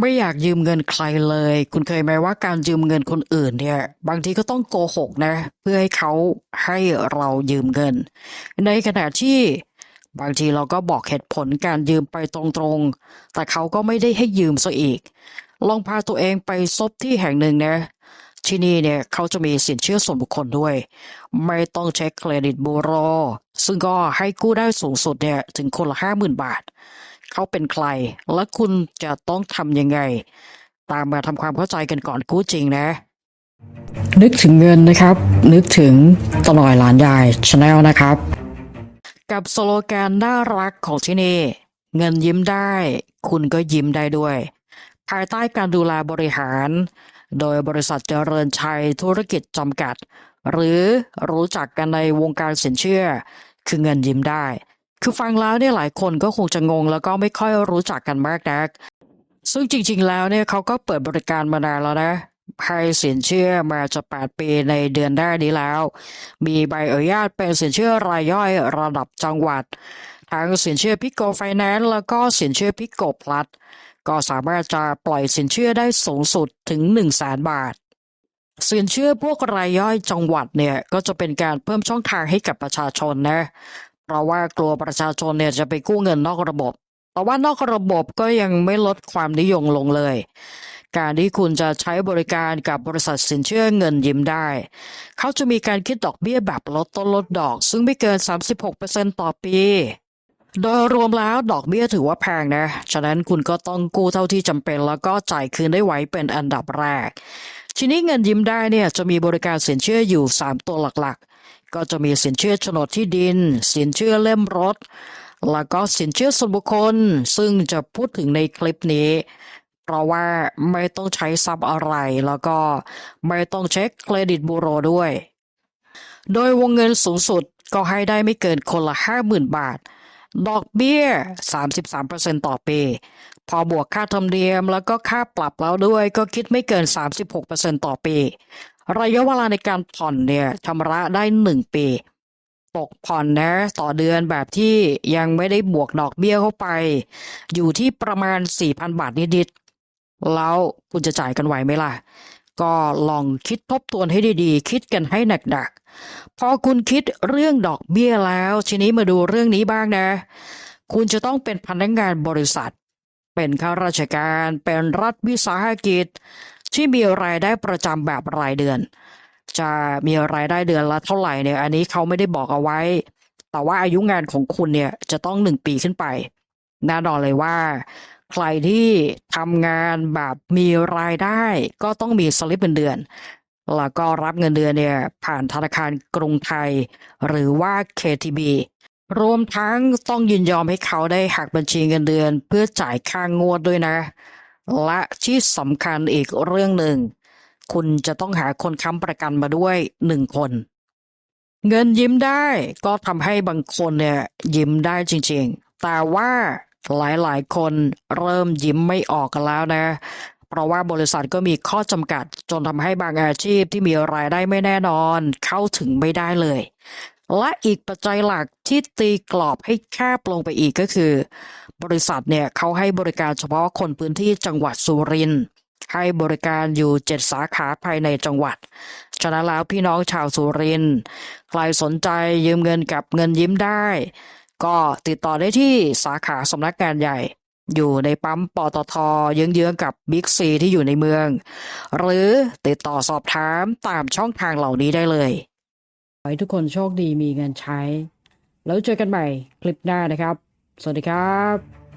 ไม่อยากยืมเงินใครเลย คุณเคยไหมว่าการยืมเงินคนอื่นเนี่ย บางทีก็ต้องโกหกนะ เพื่อให้เขาให้เรายืมเงิน ในขณะที่บางทีเราก็บอกเหตุผลการยืมไปตรงๆ แต่เขาก็ไม่ได้ให้ยืมซะอีก ลองพาตัวเองไปซบที่แห่งหนึ่งนะ ที่นี่เนี่ยเขาจะมีสินเชื่อส่วนบุคคลด้วย ไม่ต้องเช็คเครดิตบูโร ซึ่งก็ให้กู้ได้สูงสุดเนี่ยถึงคนละห้าหมื่นบาท เขาเป็นใคร และคุณจะต้องทำยังไง ตามมาทำความเข้าใจกันก่อนกู้จริงนะ นึกถึงเงินนะครับ นึกถึงตลอยหลานยายชาแนลนะครับ กับสโลแกนน่ารักของที่นี่ เงินยิ้มได้ คุณก็ยิ้มได้ด้วย ภายใต้การดูแลบริหาร โดยบริษัทเจริญชัยธุรกิจจำกัด หรือรู้จักกันในวงการสินเชื่อ คือเงินยิ้มได้ คือฟังแล้วเนี่ยหลายคนก็คงจะงง แล้วก็ไม่ค่อยรู้จักกันมากนัก ซึ่งจริง ๆ แล้วเนี่ยเขาก็เปิดบริการมานานแล้วนะให้สินเชื่อมาจะ 8 ปีในเดือนหน้านี้แล้ว มีใบอนุญาตเป็นสินเชื่อรายย่อยระดับจังหวัด ทั้งสินเชื่อพิกโกไฟแนนซ์แล้วก็สินเชื่อพิกโกพลัสก็สามารถจะปล่อยสินเชื่อได้สูงสุดถึง 1 0 0 0 0แสนบาท สินเชื่อพวกรายย่อยจังหวัดเนี่ย ก็จะเป็นการเพิ่มช่องทางให้กับประชาชนนะ เพราะว่ากลัวประชาชนเนี่ยจะไปกู้เงินนอกระบบ แต่ว่านอกระบบก็ยังไม่ลดความนิยมลงเลย การที่คุณจะใช้บริการกับบริษัทสินเชื่อเงินยิ้มได้ เขาจะมีการคิดดอกเบี้ยแบบลดต้นลดดอก ซึ่งไม่เกิน 36%ต่อปี โดยรวมแล้วดอกเบี้ยถือว่าแพงนะ ฉะนั้นคุณก็ต้องกู้เท่าที่จำเป็นแล้วก็จ่ายคืนได้ไวเป็นอันดับแรกทีนี้เงินยิ้มได้เนี่ยจะมีบริการสินเชื่ออยู่ 3 ตัวหลัก ก็จะมีสินเชื่อโฉนดที่ดิน สินเชื่อเล่มรถ แล้วก็สินเชื่อส่วนบุคคล ซึ่งจะพูดถึงในคลิปนี้ เพราะว่าไม่ต้องใช้ซับอะไร แล้วก็ไม่ต้องเช็คเครดิตบูโรด้วย โดยวงเงินสูงสุดก็ให้ได้ไม่เกินคนละ 50,000 บาท ดอกเบี้ย 33%ต่อปี พอบวกค่าธรรมเนียมแล้วก็ค่าปรับแล้วด้วยก็คิดไม่เกิน 36%ต่อปี ระยะเวลาในการผ่อนเนี่ยชำระได้1ปี ตกผ่อนนะต่อเดือนแบบที่ยังไม่ได้บวกดอกเบี้ยเข้าไป อยู่ที่ประมาณ 4,000 บาทนิดๆแล้วคุณจะจ่ายกันไหวไหมล่ะ ก็ลองคิดทบทวนให้ดีๆ คิดกันให้หนักๆ พอคุณคิดเรื่องดอกเบี้ยแล้วทีนี้มาดูเรื่องนี้บ้างนะ คุณจะต้องเป็นพนักงานบริษัท เป็นข้าราชการ เป็นรัฐวิสาหกิจ ที่มีรายได้ประจำแบบรายเดือน จะมีรายได้เดือนละเท่าไหร่เนี่ยอันนี้เขาไม่ได้บอกเอาไว้ แต่ว่าอายุงานของคุณเนี่ยจะต้องหนึ่งปีขึ้นไปแน่นอนเลยว่า ใครที่ทำงานแบบมีรายได้ ก็ต้องมีสลิปเงินเดือน แล้วก็รับเงินเดือนเนี่ยผ่านธนาคารกรุงไทย หรือว่า KTB รวมทั้งต้องยินยอมให้เขาได้หักบัญชีเงินเดือน เพื่อจ่ายค่างวดด้วยนะ และที่สำคัญอีกเรื่องหนึ่ง คุณจะต้องหาคนค้ำประกันมาด้วยหนึ่งคน เงินยิ้มได้ก็ทำให้บางคนเนี่ยยิ้มได้จริงๆ แต่ว่าหลายๆ คนเริ่มยิ้มไม่ออกกันแล้วนะ เพราะว่าบริษัทก็มีข้อจำกัด จนทำให้บางอาชีพที่มีรายได้ไม่แน่นอน เข้าถึงไม่ได้เลย และอีกปัจจัยหลักที่ตีกรอบให้แคบลงไปอีกก็คือ บริษัทเนี่ยเขาให้บริการเฉพาะคนพื้นที่จังหวัดสุรินทร์ให้บริการอยู่เจ็ดสาขาภายในจังหวัด ฉะนั้นแล้วพี่น้องชาวสุรินทร์ใครสนใจยืมเงินกับเงินยิ้มได้ ก็ติดต่อได้ที่สาขาสำนักงานใหญ่ อยู่ในปั๊มปตทเยื้องๆกับบิ๊กซีที่อยู่ในเมือง หรือติดต่อสอบถามตามช่องทางเหล่านี้ได้เลย ให้ทุกคนโชคดีมีเงินใช้ แล้วเจอกันใหม่คลิปหน้านะครับ สวัสดีครับ